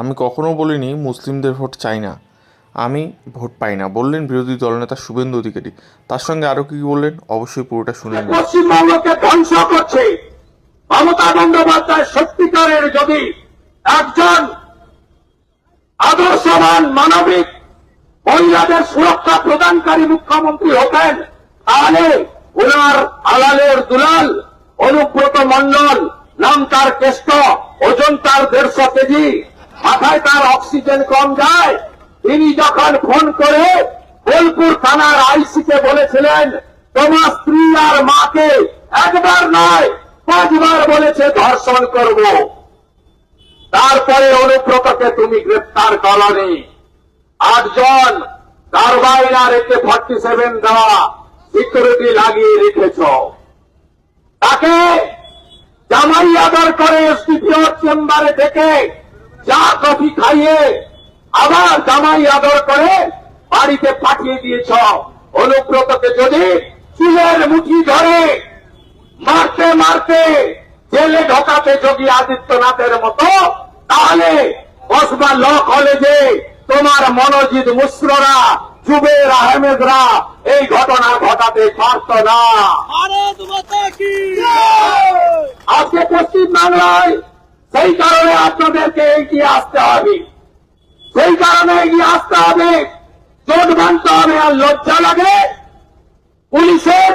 আমি কখনো বলিনি মুসলিমদের ভোট চাই না। আমি ভোট পাই না। বললেন বিরোধী দলনেতা শুভেন্দু অধিকারী। তার সঙ্গে আরও কি কি বললেন? অবশ্যই পুরোটা শুনে পশ্চিমবঙ্গকে ধ্বংস করছে। মমতা বন্দ্যোপাধ্যায় সত্যিকারের যদি একজন আদর্শবান, মানবিক মহিলাদের সুরক্ষা প্রদানকারী মুখ্যমন্ত্রী হতেন, তাহলে ওনার আলালের দুলাল, অনুব্রত মন্ডল নাম তার কেষ্ট ওজন তার দেড়শো কেজি মাথায় তার অক্সিজেন কম যায়। তিনি যখন ফোন করে বোলপুর থানার আইসিকে বলেছিলেন, তোমার স্ত্রী আর মাকে একবার নয়, পাঁচবার বলেছে ধর্ষণ করব। তারপরে অনুব্রতকে তুমি গ্রেপ্তার করনি। আটজন কারবাইন আর একে ফর্টি সেভেন দেওয়া সিকিউরিটি লাগিয়ে রেখেছ। তাকে জামাই আদর করে এসডিপিওর চেম্বারে ডেকে চা কফি খাইয়ে আবার জামাই আদর করে বাড়িতে পাঠিয়ে দিয়েছ। অনুব্রতকে যদি চুলের মুঠি ধরে মারতে মারতে জেলে ঢোকাতে যোগী আদিত্যনাথের মতো তাহলে বসবা ল কলেজে। তোমার মনোজিৎ মুশ্ররা জুবের আহমেদরা এই ঘটনা ঘটাতে পারত না। আজকে পশ্চিম বাংলায় সেই কারণে আপনাদেরকে এগিয়ে আসতে হবে। সেই কারণে এগিয়ে আসতে হবে। চোট বাঁধতে হবে আর লজ্জা লাগে। পুলিশের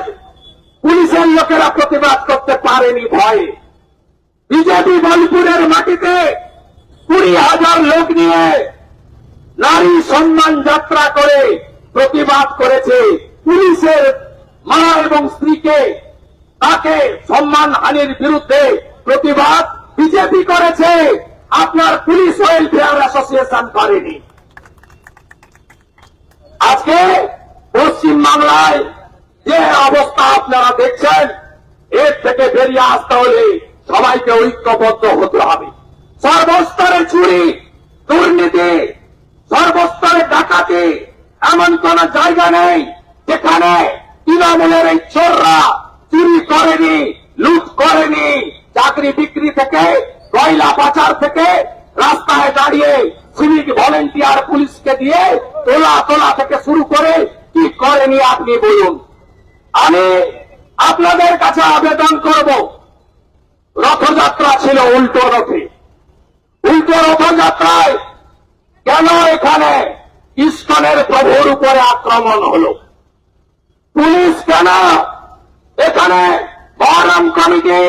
পুলিশের লোকেরা প্রতিবাদ করতে পারেনি ভয়ে। বিজেপি বোলপুরের মাটিতে কুড়ি হাজার লোক নিয়ে নারী সম্মান যাত্রা করে প্রতিবাদ করেছে। পুলিশের মা এবং স্ত্রীকে তাকে সম্মান হানির বিরুদ্ধে প্রতিবাদ বিজেপি করেছে, আপনার পুলিশ ওয়েলফেয়ার অ্যাসোসিয়েশন করেনি। আজকে পশ্চিম বাংলায় যে অবস্থা আপনারা দেখছেন, এর থেকে বেরিয়ে আসতে হলে সবাইকে ঐক্যবদ্ধ হতে হবে। সর্বস্তরে চুরি, দুর্নীতি, সর্বস্তরে ডাকাতি, এমন কোন জায়গা নেই যেখানে তৃণমূলের এই চোররা চুরি করেনি। লুট করেনি চাকরি বিক্রি থেকে, কয়লা পাচার থেকে, রাস্তায় দাঁড়িয়ে সিভিক ভলেন্টিয়ার পুলিশকে দিয়ে তোলা তোলা থেকে শুরু করে কি করেনি আপনি বলুন। আমি আপনাদের কাছে আবেদন করব। রথযাত্রা ছিল উল্টো রথে। উল্টো রথযাত্রায় কেন এখানে ইস্কনের প্রভুর উপরে আক্রমণ হলো? পুলিশ কেন এখানে মহরম কমিটি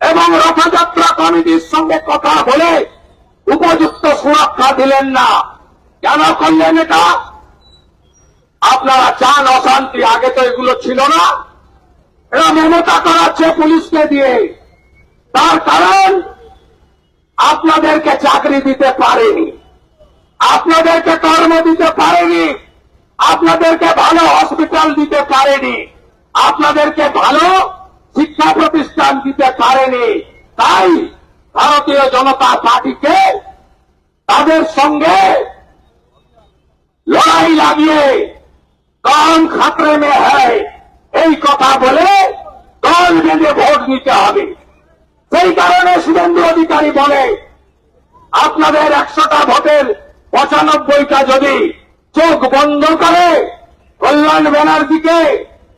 এবং রথযাত্রা কমিটির সঙ্গে কথা বলে উপযুক্ত সুরক্ষা দিলেন না। কেন করলেন এটা? আপনারা চান অশান্তি, আগে তো এগুলো ছিল না। এরা মমতা করাচ্ছে পুলিশকে দিয়ে। তার কারণ আপনাদেরকে চাকরি দিতে পারেনি। আপনাদেরকে কর্ম দিতে পারেনি। আপনাদেরকে ভালো হসপিটাল দিতে পারেনি। আপনাদেরকে ভালো শিক্ষা প্রতিষ্ঠান দিতে পারেনি। তাই ভারতীয় জনতা পার্টিকে তাদের সঙ্গে লড়াই লাগিয়ে কম খাতরে মে হয় এই কথা বলে দল বেঁধে ভোট নিতে হবে। সেই কারণে শুভেন্দু অধিকারী বলে, আপনাদের একশোটা ভোটের পঁচানব্বইটা যদি চোখ বন্ধ করে, কল্যাণ ব্যানার্জিকে,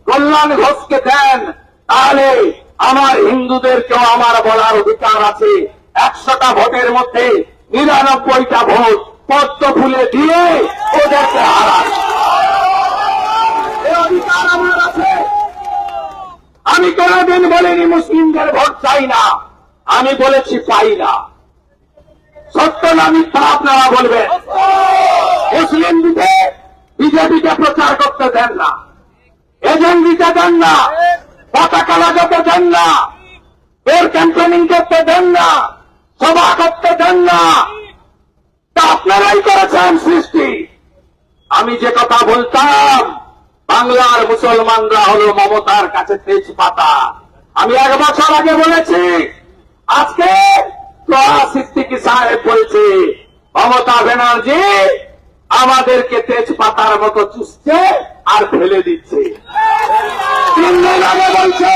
কল্যাণ ঘোষকে দেন। তাহলে আমার হিন্দুদেরকেও আমার বলার অধিকার আছে। একশোটা ভোটের মধ্যে নিরানব্বইটা ভোট পদ্ম ফুলে দিয়ে ওদেরকে হারান আমি কোনদিন বলিনি মুসলিমদের ভোট চাই না। আমি বলেছি পাই না। সত্য না মিথ্যা আপনারা বলবেন। মুসলিম দিতে বিজেপিকে প্রচার করতে দেন না। এজেন্ট দিতে দেন না। পতাকা লাগাতে দেন না এর ক্যাম্পেনিং করতে দেন না সভা করতে দেন না তা আপনারাই করেছেন সৃষ্টি। আমি যে কথা বলতাম, বাংলার মুসলমানরা হলো মমতার কাছে তেজ পাতা আমি এক বছর আগে বলেছি, আজকে সিদ্দিকি সাহেব বলছে? মমতা ব্যানার্জি আমাদেরকে তেজ পাতার মতো চুষছে আর ফেলে দিচ্ছে। বলছে,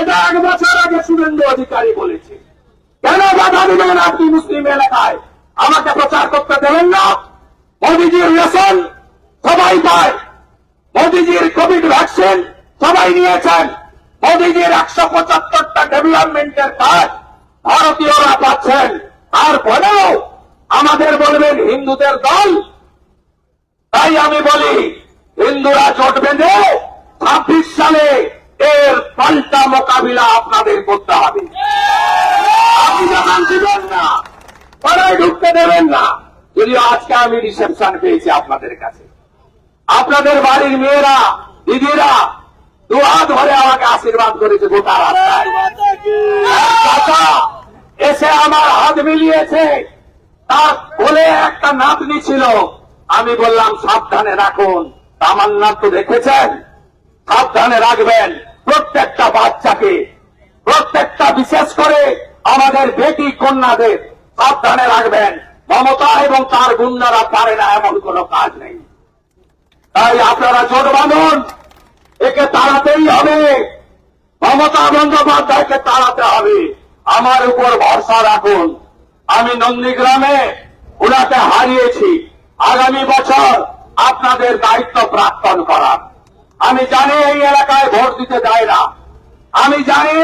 এটা এক বছর আগে শুভেন্দু অধিকারী বলেছে। কেন বাধা দিবেন আপনি মুসলিম এলাকায়? আমাকে প্রচার করতে দেবেন না। মোদিজির রেশন সবাই পায়। মোদিজির কোভিড ভ্যাকসিন সবাই নিয়েছেন। মোদিজির একশো পঁচাত্তরটা ডেভেলপমেন্টের কাজ ভারতীয়রা পাচ্ছেন। তারপরেও আমাদের বলবেন হিন্দুদের দল। তাই আমি বলি হিন্দুরা জোট বেঁধে ছাব্বিশ সালে এর পাল্টা মোকাবিলা আপনাদের করতে হবে। আপনি যখন দিবেন না, পাড়ায় ঢুকতে দেবেন না। যদিও আজকে আমি রিসেপশন পেয়েছি আপনাদের কাছে। আপনাদের বাড়ির মেয়েরা, দিদিরা দুহাত ধরে আমাকে আশীর্বাদ করেছে গোটা রাস্তায়। এসে আমার হাত মিলিয়েছে। তার কোলে একটা নাতনি ছিল। আমি বললাম, সাবধানে রাখুন। নাম তো দেখেছেন? সাবধানে রাখবেন। প্রত্যেকটা বাচ্চাকে, প্রত্যেকটা বিশেষ করে আমাদের বেটি কন্যাদের সাবধানে রাখবেন। মমতা এবং তার গুন্ডারা পারে না, এমন কোনো কাজ নেই। তাই আপনারা জোট বাঁধুন। একে তাড়াতেই হবে। মমতা বন্দ্যোপাধ্যায়কে তাড়াতে হবে। আমার উপর ভরসা রাখুন। আমি নন্দীগ্রামে ওনাকে হারিয়েছি। আগামী বছর আপনাদের দায়িত্ব প্রাক্তন করার। আমি জানি এই এলাকায় ভোট দিতে যায় না। আমি জানি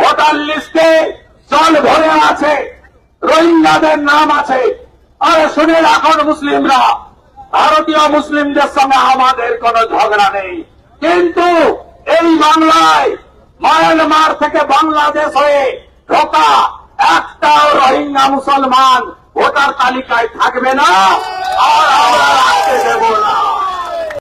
ভোটার লিস্টে জল ভরে আছে, রোহিঙ্গাদের নাম আছে। আরে শুনে রাখুন মুসলিমরা, ভারতীয় মুসলিমদের সঙ্গে আমাদের কোনো ঝগড়া নেই। কিন্তু এই বাংলায় মায়ানমার থেকে বাংলাদেশ হয়ে ঢোকা একটাও রোহিঙ্গা মুসলমান ভোটার তালিকায় থাকবে না। আর আমরা রাখতে দেব না।